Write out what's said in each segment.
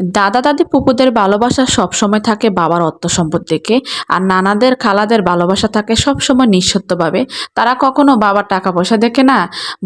দাদা দাদি পুপুদের ভালোবাসা সবসময় থাকে বাবার অর্থ সম্পদ আর নানাদের, খালাদের ভালোবাসা থাকে সবসময় নিঃসত্বভাবে তারা কখনো বাবার টাকা পয়সা দেখে না,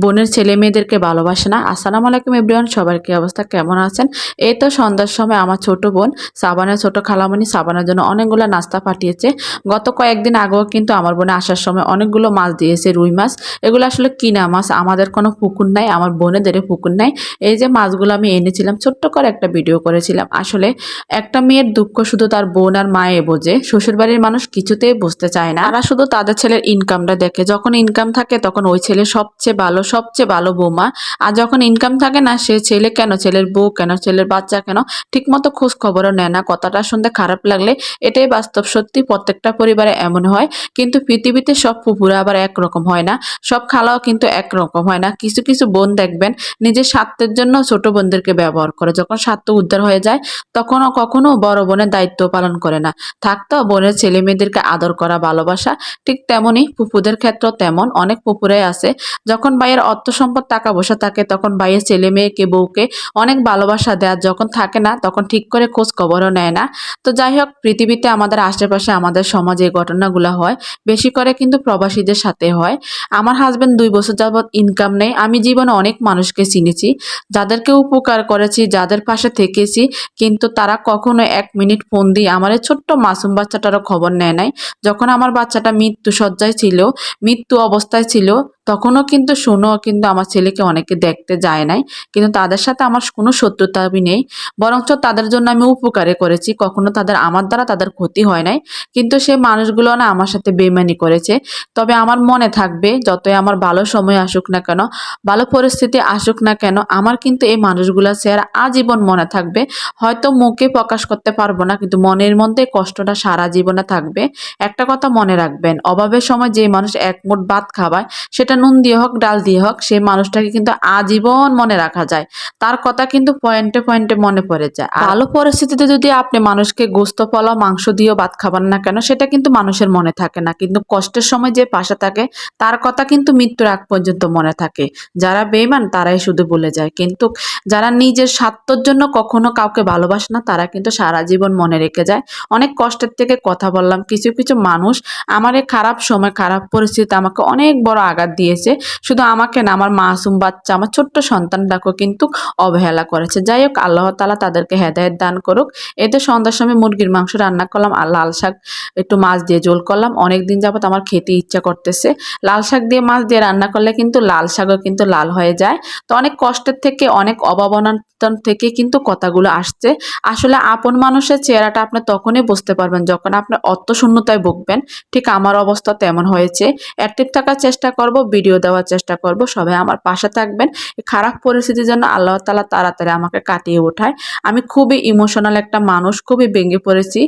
বোনের ছেলে মেয়েদেরকে ভালোবাসে না। আসসালামু আলাইকুম এভরিওয়ান, সবার কি অবস্থা, কেমন আছেন? এই তো সন্ধ্যার সময় আমার ছোট বোন, সাবানের ছোট খালামণি সাবানের জন্য অনেকগুলো নাস্তা পাঠিয়েছে। গত কয়েকদিন আগেও কিন্তু আমার বোনে আসার সময় অনেকগুলো মাছ দিয়েছে, রুই মাছ। এগুলো আসলে কিনা মাছ, আমাদের কোনো পুকুর নাই, আমার বোনেদের পুকুর নাই। এই যে মাছগুলো আমি এনেছিলাম, ছোট্ট করে একটা ভিডিও করেছিলাম। আসলে একটা মেয়ের দুঃখ শুধু তার বোন আর মায়ে বোঝে। শ্বশুরবাড়ির মানুষ কিছুতেই বুঝতে চায় না। তারা শুধু তাদের ছেলের ইনকামটা দেখে। যখন ইনকাম থাকে তখন ওই ছেলে সবচেয়ে ভালো সবচেয়ে ভালো বৌমা। আর যখন ইনকাম থাকে না, সে ছেলে কেন? ছেলের বউ কেন? ছেলের বাচ্চা কেন? ঠিকমতো খোঁজ খবরও নেয় না। কথাটা শুনতে খারাপ লাগলে এটাই বাস্তব সত্যি। প্রত্যেকটা পরিবারে এমন হয়। কিন্তু পৃথিবীতে সব পুপুরা আবার একরকম হয় না। সব খালাও কিন্তু একরকম হয় না। কিছু কিছু বোন দেখবেন নিজের স্বার্থের জন্য ছোট বোনদেরকে ব্যবহার করে। যখন স্বার্থ উদ্ধার হয়ে যায়, তখনও কখনো বড় বোনের দায়িত্ব পালন করে না। থাকতো বোনের ছেলে মেয়েদেরকে আদর করা, ভালোবাসা। ঠিক তেমনই পুপুদের ক্ষেত্রেও তেমন, অনেক পুকুরাই আছে। যখন ভাইয়ের অর্থ সম্পদ টাকা পয়সা থাকে, তখন ভাইয়ের ছেলে মেয়েকে বউকে অনেক ভালোবাসা দেয়। যখন থাকে না, তখন ঠিক করে খোঁজ খবরও নেয় না। তো যাই হোক, পৃথিবীতে আমাদের আশেপাশে, আমাদের সমাজে এই ঘটনাগুলো হয়। বেশি করে কিন্তু প্রবাসীদের সাথে হয়। আমার হাজবেন্ড দুই বছর যাবৎ ইনকাম নেই আমি জীবনে অনেক মানুষকে চিনেছি। যাদেরকে উপকার করেছি, যাদের পাশে থেকেছি কিন্তু তারা কখনো এক মিনিট ফোন দিয়ে আমার ছোট্ট মাসুম বাচ্চাটারও খবর নেয় নাই। যখন আমার বাচ্চাটা মৃত্যু সজ্জায় ছিল, মৃত্যু অবস্থায় ছিল তখনও কিন্তু শুনো, কিন্তু আমার ছেলেকে অনেকে দেখতে যায় নাই। কিন্তু তাদের সাথে আমার কোনো শত্রুতা নেই। বরঞ্চ তাদের জন্য আমি উপকারে করেছি। কখনো তাদের আমার দ্বারা তাদের ক্ষতি হয় নাই। কিন্তু সে মানুষগুলো না আমার সাথে বেমানি করেছে। তবে আমার মনে থাকবে, যতই আমার ভালো সময় আসুক না কেন, ভালো পরিস্থিতি আসুক না কেন, আমার কিন্তু এই মানুষগুলো চেহারা আজীবন মনে থাকবে। হয়তো মুখে প্রকাশ করতে পারব না, কিন্তু মনের মধ্যে কষ্টটা সারা জীবনে থাকবে। একটা কথা মনে রাখবেন, অভাবের সময় যে মানুষ এক মুঠ ভাত খাওয়ায়, সেটা নুন দিয়ে হোক, ডাল দিয়ে হোক, সেই মানুষটাকে কিন্তু আজীবন মনে রাখা যায়। তার কথা কিন্তু পয়েন্টে পয়েন্টে মনে পড়ে যায়। ভালো পরিস্থিতিতে যদি আপনি মানুষকে গোস্ত, পোলাও, মাংস দিয়েও ভাত খাবার না কেন, সেটা কিন্তু মানুষের মনে থাকে না। কিন্তু কষ্টের সময় যে পাশে থাকে, তার কথা কিন্তু মৃত্যুর আগ পর্যন্ত মনে থাকে। যারা বেইমান তারাই শুধু বলে যায়। কিন্তু যারা নিজের স্বার্থর জন্য কখনো কাউকে ভালোবাসে না, তারা কিন্তু সারা জীবন মনে রেখে যায়। অনেক কষ্টের থেকে কথা বললাম। কিছু কিছু মানুষ, আমার এই খারাপ সময়, খারাপ পরিস্থিতি আমাকে অনেক বড় আঘাত দিয়েছে। শুধু আমাকে না, আমার মাসুম বাচ্চা, আমার ছোট্ট সন্তানটাকেও কিন্তু অবহেলা করেছে। যাই হোক, আল্লাহ তালা তাদেরকে হেদায়ত দান করুক। এতে সন্ধ্যার সময় মুরগির মাংস রান্না করলাম আর লাল শাক, একটু মাছ দিয়ে জোল করলাম। অনেক দিন যাবত আমার খেতে ইচ্ছা করতেছে। লাল শাক দিয়ে মাছ দিয়ে রান্না করলে কিন্তু লাল শাকও কিন্তু লাল হয়ে যায়। তো অনেক কষ্টের থেকে, অনেক অভাবনাতন থেকে কিন্তু কথাগুলো আসছে। আসলে আপন মানুষের চেহারাটা আপনি তখনই বুঝতে পারবেন যখন আপনি অর্থশূন্যতায় ভুগবেন। ঠিক আমার অবস্থা তেমন হয়েছে। অ্যাক্টিভ থাকার চেষ্টা করব ভিডিও দেওয়ার চেষ্টা করব। সবাই আমার পাশে থাকবেন। খারাপ পরিস্থিতির জন্য আল্লাহ তালা তাড়াতাড়ি আমাকে কাটিয়ে ওঠায়। আমি খুবই ইমোশনাল একটা মানুষ, খুবই ভেঙে পড়েছি।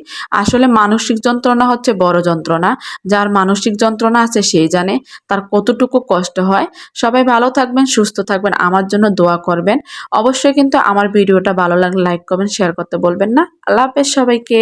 আসলে মানসিক যন্ত্রণা হচ্ছে বড় যন্ত্রণা। যার মানসিক যন্ত্রণা আছে সেই জানে তার কতটুকু কষ্ট হয়। সবাই ভালো থাকবেন, সুস্থ থাকবেন, আমার জন্য দোয়া করবেন। অবশ্যই কিন্তু আমার ভিডিওটা ভালো লাগলে লাইক করবেন শেয়ার করতে বলবেন না। আল্লাহ হাফেজ সবাইকে।